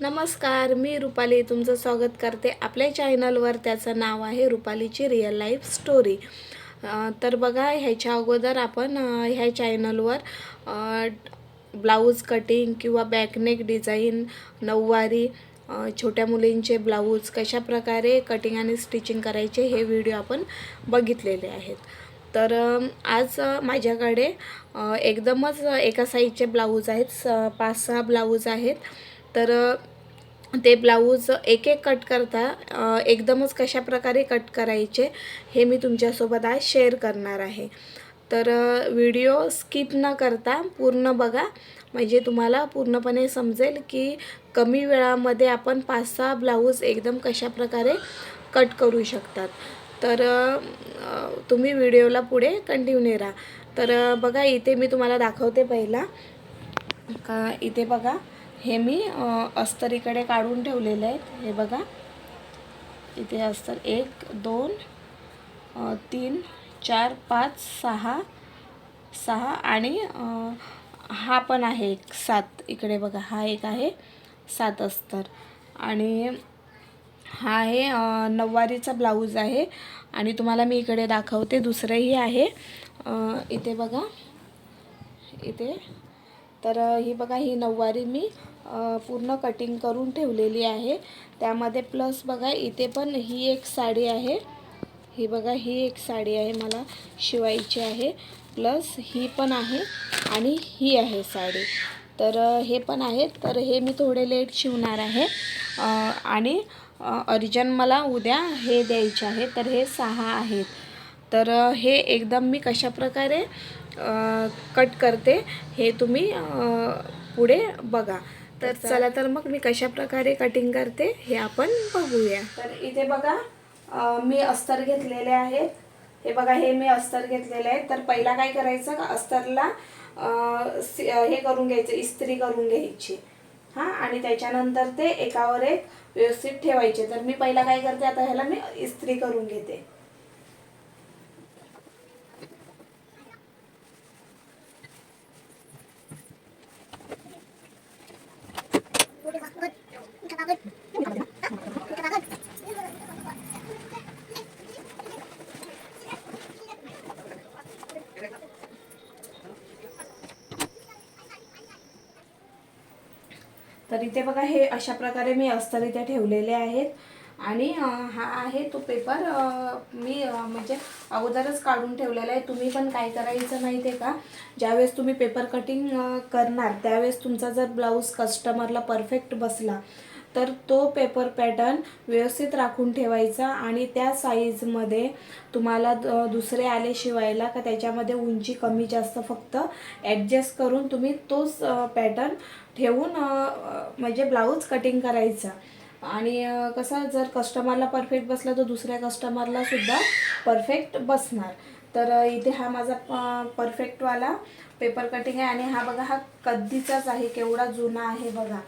नमस्कार मी रुपाली तुमचं स्वागत करते आपल्या चॅनलवर. त्याचं नाव आहे रुपालीची रिअल लाईफ स्टोरी तर बघा ह्याच्या अगोदर आपण ह्या चॅनलवर ब्लाऊज कटिंग किंवा बॅकनेक डिझाईन नऊवारी छोट्या मुलींचे ब्लाऊज कशा प्रकारे कटिंग आणि स्टिचिंग करायचे हे व्हिडिओ आपण बघितलेले आहेत. तर आज माझ्याकडे एकदमच एका साईजचे ब्लाऊज आहेत. स पाच सहा ब्लाऊज आहेत. तर ते ब्लाऊज एक एक कट करता एकदमच कशा प्रकारे कट करायचे हे मी तुमच्यासोबत आज शेअर करणार आहे. तर व्हिडिओ स्किप न करता पूर्ण बघा. म्हणजे तुम्हाला पूर्णपणे समजेल की कमी वेळामध्ये आपण पाच सहा ब्लाऊज एकदम कशा प्रकारे कट करू शकतात. तर तुम्ही व्हिडिओला पुढे कंटिन्यू राहा. तर बघा इथे मी तुम्हाला दाखवते पहिला. का इथे बघा. हे मी अस्तरीकडे काढून ठेवलेले आहेत. हे बघा. इथे अस्तर एक दोन तीन चार पाच सहा सहा आणि हा पण आहे एक सात. इकडे बघा हा एक आहे सात अस्तर. आणि हा आहे नऊवारीचा ब्लाऊज आहे आणि तुम्हाला मी इकडे दाखवते दुसरंही आहे. इथे बघा. इथे. तर ही बघा ही नऊवारी मी पूर्ण कटिंग करून ठेवलेली आहे. त्यामध्ये प्लस बघा इथे पण ही एक साडी आहे. ही बघा ही एक साडी आहे मला शिवायची आहे. प्लस ही पण आहे आणि ही आहे साडी. तर हे पण आहे. तर हे मी थोडे लेट शिवणार आहे. आणि अर्जन मला उद्या हे द्यायचे आहे. तर हे सहा आहेत. तर हे एकदम मी कशाप्रकारे कट करते हे तुम्ही पुढे बघा. तर चला तर मग मी कशा प्रकारे कटिंग करते हे आपण बघूया. तर इथे बघा मी अस्तर घेतलेले आहेत हे बघा हे मी अस्तर घेतलेले आहे. तर पहिला काय करायचं का अस्तरला सि- हे करून घ्यायचं इस्त्री करून घ्यायची. हां आणि त्याच्यानंतर ते एकावर एक व्यवस्थित ठेवायचे. तर मी पहिला काय करते आता ह्याला मी इस्त्री करून घेते तर इथे बघा हे अशा प्रकारे मी अस्तर इथे ठेवलेले आहेत. आणि हा आहे तो पेपर मी म्हणजे अगोदरच काढून ठेवलेला आहे. तुम्ही पण काय करायचं माहिती आहे का? ज्यावेळेस तुम्ही पेपर कटिंग करणार त्यावेळेस तुमचा जर ब्लाऊज कस्टमरला परफेक्ट बसला तर तो पेपर पॅटर्न व्यवस्थित राखून ठेवायचा आणि त्या साईजमध्ये तुम्हाला द- दुसरे आले शिवायला का त्याच्यामध्ये उंची कमी जास्त फक्त ॲडजस्ट करून तुम्ही तोच पॅटर्न ठेवून म्हणजे ब्लाऊज कटिंग करायचा. आणि कसं जर कस्टमरला परफेक्ट बसला तर दुसऱ्या कस्टमरला सुद्धा परफेक्ट बसणार. तर इथे हा माझा परफेक्टवाला पेपर कटिंग आहे आणि हा बघा हा कधीचाच आहे केवढा जुना आहे बघा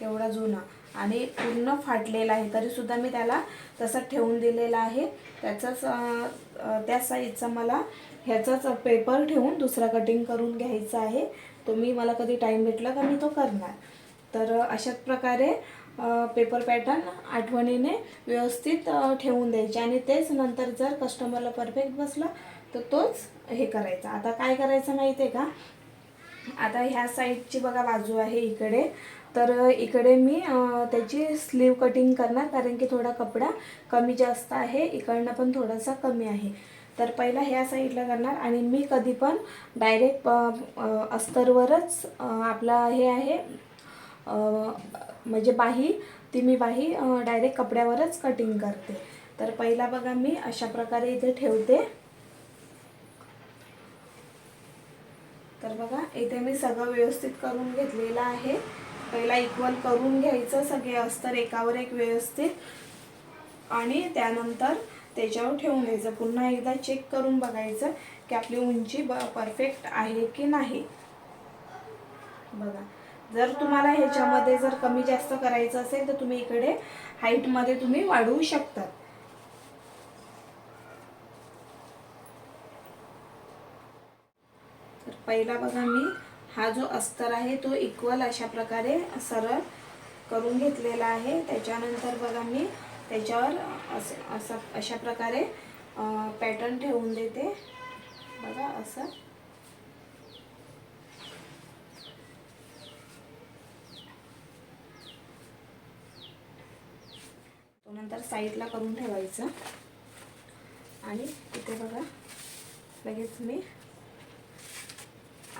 केवढा जुना. आणि पूर्ण फाटलेला आहे. तरीसुद्धा मी त्याला तसं ठेवून दिलेला आहे. त्याचाच त्या साईजचा मला ह्याचाच पेपर ठेवून दुसरा कटिंग करून घ्यायचा आहे. तो मी मला कधी टाईम भेटला का मी तो करणार. तर अशाच प्रकारे पेपर पॅटर्न आठवणीने व्यवस्थित ठेवून द्यायचे. आणि तेच नंतर जर कस्टमरला परफेक्ट बसला तर तोच हे करायचा. आता काय करायचं माहिती आहे का? आता ह्या साईडची बघा बाजू आहे इकडे. तर इकडे मी त्याची स्लीव कटिंग करणार कारण की थोडा कपडा कमी जास्त आहे इकडनं पण थोडासा कमी आहे. तर पहिला ह्या साईडला करणार आणि मी कधी पण डायरेक्ट अस्तरवरच आपला हे आहे म्हणजे बाही ती मी बाही डायरेक्ट कपड्यावरच कटिंग करते. तर पहिला बघा मी अशा प्रकारे इथे ठेवते. तर बघा इथे मी सगळं व्यवस्थित करून घेतलेलं आहे. पहिला इक्वल करून घ्यायचं सगळे अस्तर एकावर एक व्यवस्थित. आणि त्यानंतर त्याच्यावर ठेवून द्यायचं. पुन्हा एकदा चेक करून बघायचं की आपली उंची ब परफेक्ट आहे की नाही. बघा जर तुम्हाला ह्याच्यामध्ये जर कमी जास्त करायचं असेल तर तुम्ही इकडे हाईटमध्ये तुम्ही वाढवू शकतात. पहिला बघा मी. हा जो अस्तर आहे तो इक्वल अशा प्रकारे सरळ करून घेतलेला आहे. त्याच्यानंतर बघा मी त्याच्यावर असं असं अशा प्रकारे पॅटर्न ठेवून देते. बघा असं. तो नंतर साईडला करून ठेवायचं. आणि इथे बघा लगेच मी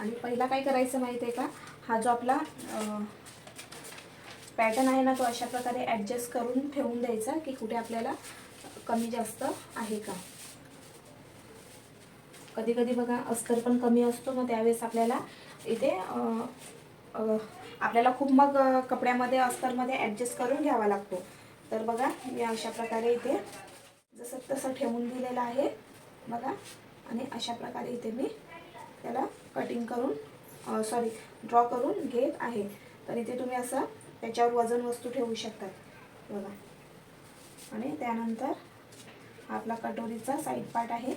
आणि पहिला काय करायचं माहिती आहे का? हा जो आपला पॅटर्न आहे ना तो अशा प्रकारे ॲडजस्ट करून ठेवून द्यायचा की कुठे आपल्याला कमी जास्त आहे का? कधी कधी बघा अस्तर पण कमी असतो. मग त्यावेळेस आपल्याला इथे आपल्याला खूप मग कपड्यामध्ये अस्तरमध्ये ॲडजस्ट करून घ्यावा लागतो. तर बघा मी अशा प्रकारे इथे जसं तसं ठेवून दिलेलं आहे. बघा आणि अशा प्रकारे इथे मी त्याला कटिंग करून सॉरी ड्रॉ करून घेत आहे. तर इथे तुम्ही असं त्याच्यावर वजन वस्तू ठेवू शकतात. बघा. आणि त्यानंतर आपला कटोरीचा साईड पार्ट आहे.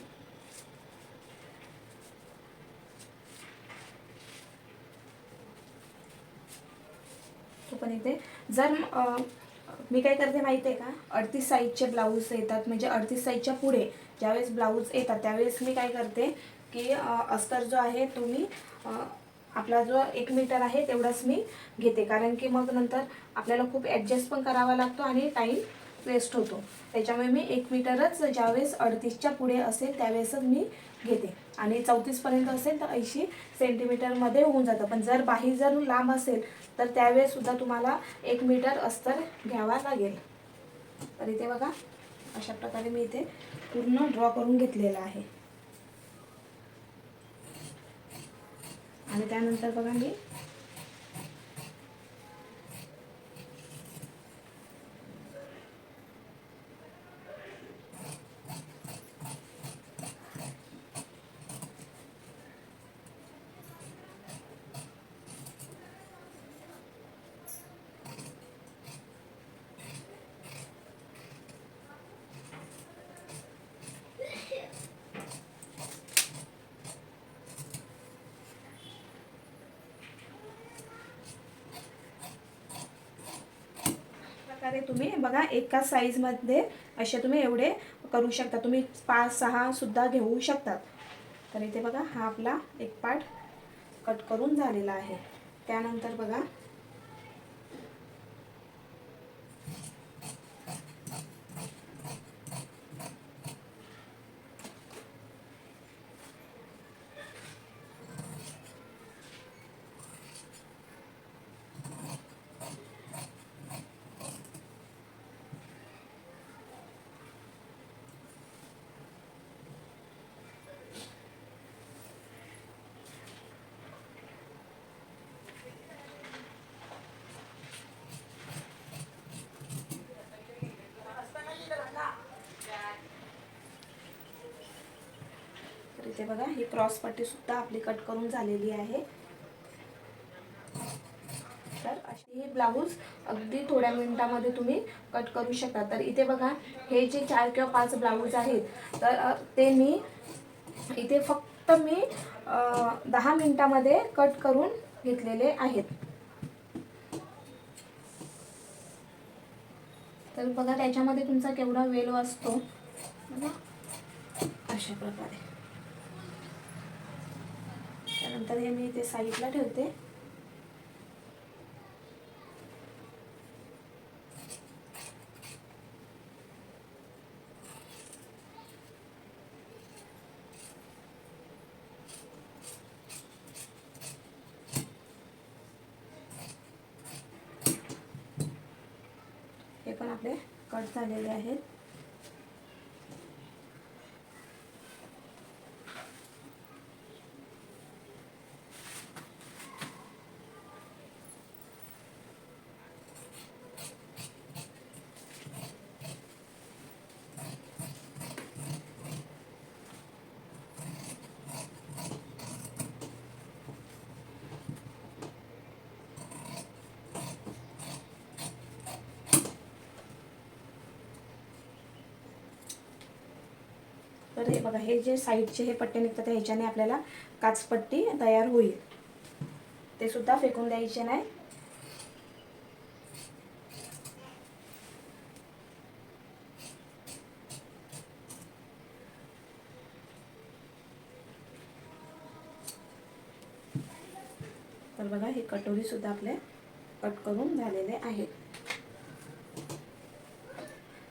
तो पण इथे. जर मी काय करते माहिती आहे का? अडतीस साईजचे ब्लाऊज येतात. म्हणजे अडतीस साईजच्या पुढे ज्यावेळेस ब्लाऊज येतात त्यावेळेस मी काय करते? की अस्तर जो आहे तो मी आपला जो एक मीटर आहे तेवढाच मी घेते. कारण की मग नंतर आपल्याला खूप ॲडजस्ट पण करावा लागतो आणि टाईम वेस्ट होतो. त्याच्यामुळे मी एक मीटरच ज्यावेळेस अडतीसच्या पुढे असेल त्यावेळेसच मी घेते. आणि चौतीसपर्यंत असेल तर ऐंशी सेंटीमीटरमध्ये होऊन जातं. पण जर बाही जर लांब असेल तर त्यावेळेससुद्धा तुम्हाला एक मीटर अस्तर घ्यावा लागेल. तर इथे बघा अशा प्रकारे मी इथे पूर्ण ड्रॉ करून घेतलेला आहे. आणि त्यानंतर बघा मी प्रकारे तुम्ही बघा एका साईजमध्ये असे तुम्ही एवढे करू शकता. तुम्ही पाच सहा सुद्धा घेऊ शकतात. तर इथे बघा हा आपला एक पार्ट कट करून झालेला आहे. त्यानंतर बघा तर इथे बघा ही क्रॉस पट्टी सुद्धा आपली कट करून झालेली आहे. तर अशी ही ब्लाऊज अगदी थोड्या मिनिटामध्ये तुम्ही कट करू शकता. तर इथे बघा हे जे चार किंवा पाच ब्लाऊज आहेत तर ते मी इथे फक्त मी दहा मिनिटामध्ये कट करून घेतलेले आहेत. तर बघा त्याच्यामध्ये तुमचा केवढा वेळ वाचतो अशा प्रकारे. त्यानंतर हे मी इथे साईडला ठेवते. हे पण आपले कट झालेले आहेत. तर हे बघा हे जे साईडचे हे पट्टे निघतात ह्याच्याने आपल्याला काचपट्टी तयार होईल. ते सुद्धा फेकून द्यायचे नाही. तर बघा हे कटोरी सुद्धा आपले कट करून झालेले आहेत.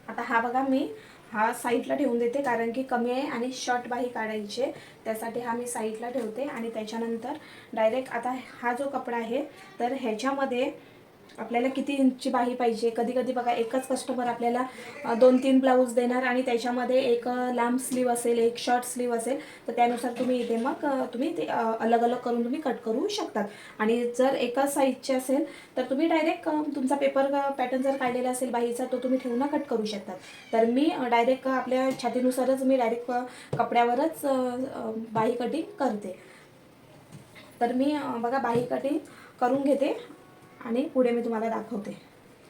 आता हा बघा मी हा साईडला ठेवून देते कारण की कमी आहे आणि शॉर्ट बाही काढायचे. त्यासाठी हा मी साईडला ठेवते आणि त्याच्यानंतर डायरेक्ट आता हा जो कपडा आहे तर ह्याच्यामध्ये आपल्याला किती इंचची बाही पाहिजे? कधी कधी बघा एकच कस्टमर आपल्याला दोन तीन ब्लाऊज देणार आणि त्याच्यामध्ये एक लांब स्लीव असेल एक शॉर्ट स्लीव असेल तर त्यानुसार तुम्ही इथे मग तुम्ही ते अलग अलग करून तुम्ही कट करू शकतात. आणि जर एकाच साईजचे असेल तर तुम्ही डायरेक्ट तुमचा पेपर पॅटर्न जर काढलेला असेल बाहीचा तो तुम्ही ठेवून कट करू शकतात. तर मी डायरेक्ट आपल्या छातीनुसारच मी डायरेक्ट कपड्यावरच बाही कटिंग करते. तर मी बघा बाही कटिंग करून घेते. आणि पुढे मी तुम्हाला दाखवते.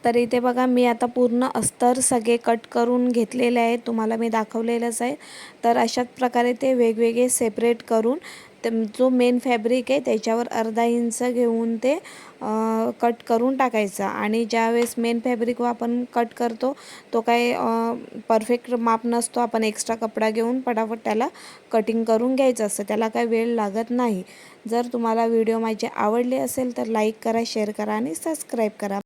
तर इथे बघा मी आता पूर्ण अस्तर सगळे कट करून घेतलेले आहेत. तुम्हाला मी दाखवलेलंच आहे. तर अशाच प्रकारे ते वेगवेगळे सेपरेट करून तर जो मेन फॅब्रिक आहे त्याच्यावर अर्धा इंच घेऊन ते कट करून टाकायचा. आणि ज्यावेळेस मेन फॅब्रिक आपण कट करतो तो काय परफेक्ट माप नसतो. आपण एक्स्ट्रा कपडा घेऊन पटापट त्याला कटिंग करून घ्यायचं असतं. त्याला काय वेळ लागत नाही. जर तुम्हाला व्हिडिओ माझे आवडले असेल तर लाईक करा शेअर करा आणि सबस्क्राईब करा.